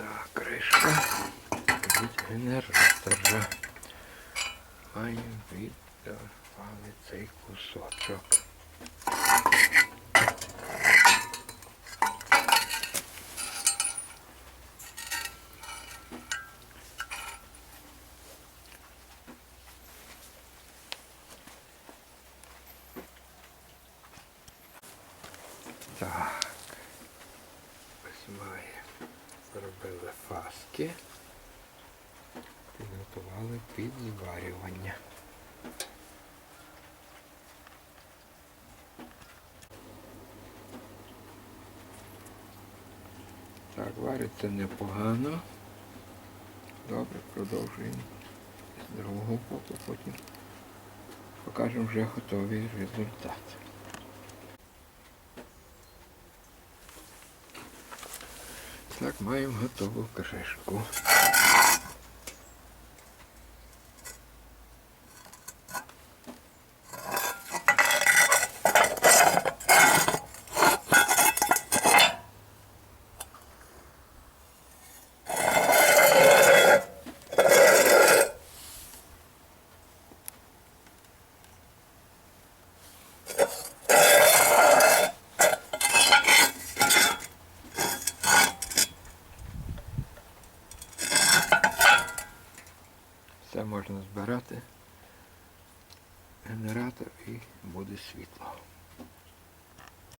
Так, кришка від генератора. Маємо віддавали цей кусочок. Так. Ось має. Зробили фаски. Підготували під зварювання. Так, вариться непогано. Добре, продовжуємо з другого боку, потім покажемо вже готовий результат. Так, маємо готову кришку. Все можна збирати. Генератор і буде світло.